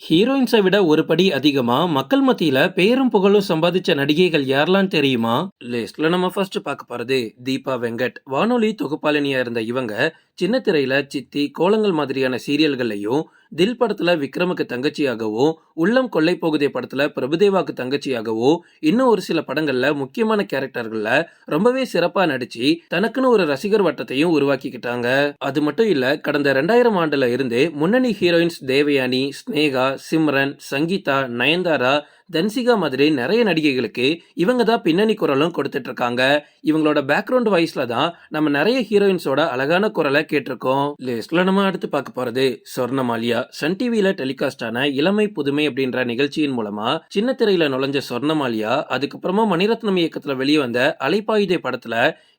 ஹீரோயின்ஸை விட ஒரு படி அதிகமா மக்கள் மத்தியில பேரும் புகழும் சம்பாதிச்ச நடிகைகள் யாரெல்லாம் தெரியுமா? லிஸ்ட்ல நம்ம ஃபர்ஸ்ட் பார்க்க போறது தீபா வெங்கட். வானொலி தொகுப்பாளினியா இருந்த இவங்க சின்ன திரையில சித்தி கோலங்கள் மாதிரியான சீரியல்கள்லையும் தில் படத்துல விக்ரமுக்கு தங்கச்சியாகவும் உள்ளம் கொள்ளை போகுதே படத்துல பிரபுதேவாக்கு தங்கச்சியாகவோ இன்னும் ஒரு சில படங்கள்ல முக்கியமான கேரக்டர்கள்ல ரொம்பவே சிறப்பா நடிச்சு தனக்குன்னு ஒரு ரசிகர் வட்டத்தையும் உருவாக்கிக்கிட்டாங்க. அது மட்டும் இல்ல கடந்த ரெண்டாயிரம் ஆண்டுல இருந்து முன்னணி ஹீரோயின்ஸ் தேவயானி ஸ்னேகா சிம்ரன் சங்கீதா நயன்தாரா தன்சிகா மாதிரி நிறைய நடிகைகளுக்கு இவங்க தான் பின்னணி குரலும் கொடுத்துட்டு இருக்காங்க இவங்களோட பேக்ரவுண்ட் வாய்ஸ்ல தான் நம்ம நிறைய ஹீரோயின்ஸோட அழகான குரலை கேட்டிருக்கோம். லிஸ்ட்ல நம்ம அடுத்து பார்க்க போறது சொர்ணமாலியா. சன் டிவியில டெலிகாஸ்ட் ஆன இளமை புதுமை அப்படின்ற நிகழ்ச்சியின் மூலமா சின்ன திரையில நுழைஞ்ச சொர்ணமாலியா அதுக்கப்புறமா மணிரத்னம் இயக்கத்துல வெளியே வந்த அலைப்பாயுதே படத்துல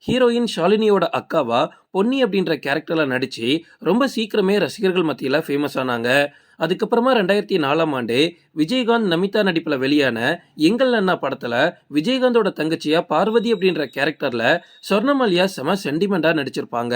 ஹீரோயின் ஷாலினியோட அக்காவா பொன்னி அப்படின்ற கேரக்டர்ல நடிச்சு ரொம்ப சீக்கிரமே ரசிகர்கள் மத்தியில ஃபேமஸ் ஆனாங்க. அதுக்கப்புறமா ரெண்டாயிரத்தி நாலாம் ஆண்டு விஜயகாந்த் நமிதா நடிப்பில் வெளியான எங்கள் அண்ணா படத்தில் விஜயகாந்தோட தங்கச்சியா பார்வதி அப்படின்ற கேரக்டரில் சொர்ணமல்யா செம சென்டிமெண்ட்டாக நடிச்சிருப்பாங்க.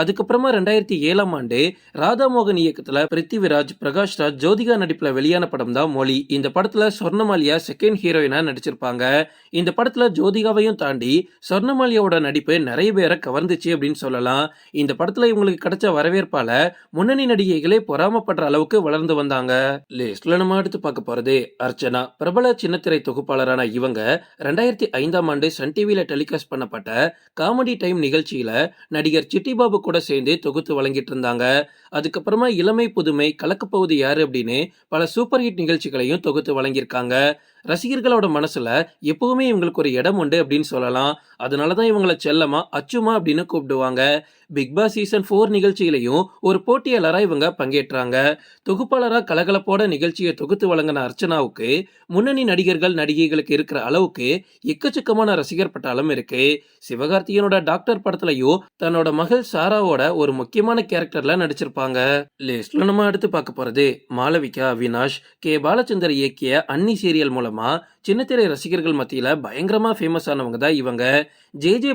அதுக்கப்புறமா ரெண்டாயிரத்தி ஏழாம் ஆண்டு ராதாமோகன் இயக்கத்தில் பிருத்திவிராஜ் பிரகாஷ் ராஜ் ஜோதிகா நடிப்பில் வெளியான படம் தான் மொழி. இந்த படத்தில் சொர்ணமாலியா செகண்ட் ஹீரோயினாக நடிச்சிருப்பாங்க. இந்த படத்தில் ஜோதிகாவையும் தாண்டி சொர்ணமாலியாவோட நடிப்பு நிறைய பேரை கவர்ந்துச்சு அப்படின்னு சொல்லலாம். இந்த படத்தில் இவங்களுக்கு கிடைச்ச வரவேற்பால் முன்னணி நடிகைகளே பொறாமப்படுற அளவுக்கு வளர்ந்து வந்தாங்க. லிஸ்ட்ல நம்ம அடுத்து பார்க்க போறது அர்ச்சனா. பிரபல சின்னத்திரை தொகுப்பாளரான இவங்க ரெண்டாயிரத்தி ஐந்தாம் ஆண்டு சன் டிவியில டெலிகாஸ்ட் பண்ணப்பட்ட காமெடி டைம் நிகழ்ச்சியில நடிகர் சிட்டிபாபு கூட சேர்ந்து தொகுத்து வழங்கிட்டு இருந்தாங்க. அதுக்கப்புறமா இளமை புதுமை கலக்கப்போவது யாரு அப்படின்னு பல சூப்பர் ஹிட் நிகழ்ச்சிகளையும் தொகுத்து வழங்கியிருக்காங்க. ரசிகர்களோட மனசுல எப்பவுமே இவங்களுக்கு ஒரு இடம் உண்டு அப்படின்னு சொல்லலாம். அதனாலதான் இவங்களை செல்லமா அச்சுமா அப்படின்னு கூப்பிடுவாங்க. பிக் பாஸ் சீசன் ஃபோர் நிகழ்ச்சியிலையும் ஒரு போட்டியாளரா இவங்க பங்கேற்றாங்க. தொகுப்பாளரா கலகலப்போட நிகழ்ச்சியை தொகுத்து வழங்கின அர்ச்சனாவுக்கு முன்னணி நடிகர்கள் நடிகைகளுக்கு இருக்கிற அளவுக்கு எக்கச்சக்கமான ரசிகர் பட்டாளம் இருக்கு. சிவகார்த்திகனோட டாக்டர் படத்துலயும் தன்னோட மகள் சாராவோட ஒரு முக்கியமான கேரக்டர்ல நடிச்சிருப்பாங்க. லிஸ்ட்ல நம்ம அடுத்து பார்க்க போறது மாளவிகா அவினாஷ் கே. பாலச்சந்தர் இயக்கிய அன்னி சீரியல் மூலம். மூலமாக சின்னத்திரை ரசிகர்கள் மத்தியில் பயங்கரமாக ஃபேமஸ் ஆனவங்க தான் இவங்க. ஜே ஜே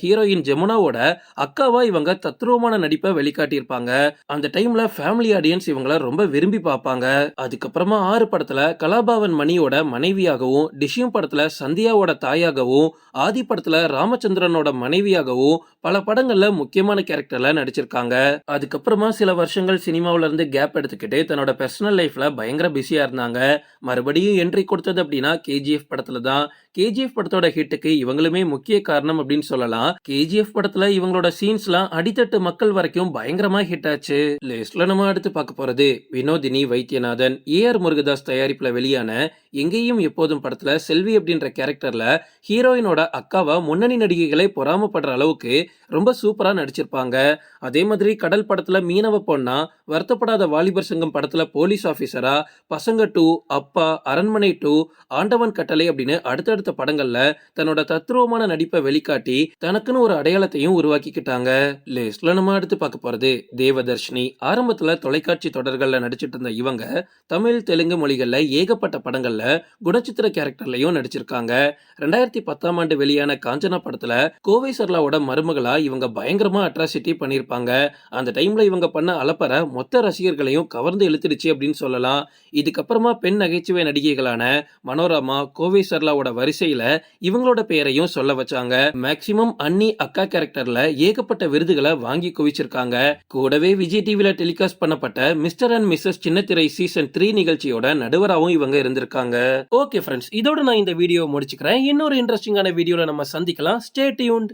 ஹீரோயின் ஜெமுனாவோட அக்காவா இவங்க தத்ரூபமான நடிப்பை வெளிக்காட்டியிருப்பாங்க. அந்த டைம்ல ஃபேமிலி ஆடியன்ஸ் இவங்கள ரொம்ப விரும்பி பார்ப்பாங்க. அதுக்கப்புறமா ஆறு படத்தில் கலாபாவன் மணியோட மனைவியாகவும் டிஷியம் படத்தில் சந்தியாவோட தாயாகவும் ஆதி படத்தில் ராமச்சந்திரனோட மனைவியாகவும் பல படங்கள்ல முக்கியமான கேரக்டர்ல நடிச்சிருக்காங்க. அதுக்கப்புறமா சில வருஷங்கள் சினிமாவில இருந்து கேப் எடுத்துக்கிட்டு தன்னோட பர்சனல் லைஃப்ல பயங்கர பிஸியா இருந்தாங்க. மறுபடியும் என்ட்ரி கொடுத்தது அப்படின்னா கேஜிஎஃப் படத்துல தான். கேஜிஎஃப் படத்தோட ஹிட்டுக்கு இவங்களுமே முக்கிய காரணம் அப்படின்னு சொல்லலாம். கேஜிஎஃப் படத்துல இவங்களோட சீன்ஸ்லாம் அடித்தட்டு மக்கள் வரைக்கும் பயங்கரமா ஹிட் ஆச்சு. லிஸ்ட்ல நம்ம அடுத்து பார்க்க போறது வினோதினி வைத்தியநாதன் ஏ ஆர் முருகதாஸ் தயாரிப்புல வெளியான எங்கேயும் எப்போதும் படத்துல செல்வி அப்படின்ற கேரக்டர்ல ஹீரோயினோட அக்காவா முன்னணி நடிகைகளை பொறாமப்படுற அளவுக்கு ரொம்ப சூப்பரா நடிச்சிருப்பாங்க. அதே மாதிரி கடல் படத்துல மீனவ பொண்ணா வருத்தப்படாத வாலிபர் சங்கம் படத்துல போலீஸ் ஆபீசரா பசங்க டூ அப்பா அரண்மனை டூ ஆண்டவன் கட்டளை அப்படின்னு அடுத்தடுத்த படங்கள்ல தன்னோட தத்ரூபமான நடிப்பை வெளிக்காட்டி தனக்குன்னு ஒரு அடையாளத்தையும் உருவாக்கிக்கிட்டாங்க. லிஸ்ட்ல நம்ம அடுத்து பார்க்க போறது தேவதர்ஷினி. ஆரம்பத்துல தொலைக்காட்சி தொடர்கள்ல நடிச்சிட்டு இருந்த இவங்க தமிழ் தெலுங்கு மொழிகள்ல ஏகப்பட்ட படங்கள்ல குணச்சித்திர கேரக்டர்லயும் நடிச்சிருக்காங்க. ரெண்டாயிரத்தி பத்தாம் ஆண்டு வெளியான காஞ்சனா படத்துல கோவை சர்லாவோட மருமகளா இவங்க பயங்கரமா அட்ராசிட்டி பண்ணியிருப்பாங்க. அந்த டைம்ல இவங்க பண்ண அலப்பற மொத்த ரசிகர்களையும் கவர்ந்து இழுத்துடுச்சு அப்படின்னு சொல்லலாம். இதுக்கப்புறமா பெண் நகைச்சுவை நடிகைகளான மனோரமா கோவை சர்லாவோட வரிசையில இவங்களோட பெயரையும் சொல்ல வச்சாங்க. மேக்சிமம் அன்னி அக்கா கேரக்டர்ல ஏகப்பட்ட விருதுகளை வாங்கி குவிச்சிருக்காங்க. கூடவே விஜய் டிவில டெலிகாஸ்ட் பண்ணப்பட்ட mister and missus Chinnathirai season three நிகழ்ச்சியோட நடுவராகவும் இவங்க இருந்திருக்காங்க. ஓகே ஃப்ரெண்ட்ஸ் இதோட நான் இந்த வீடியோ முடிச்சுக்கிறேன். இன்னொரு இன்ட்ரெஸ்டிங்கான வீடியோல நம்ம சந்திக்கலாம். Stay tuned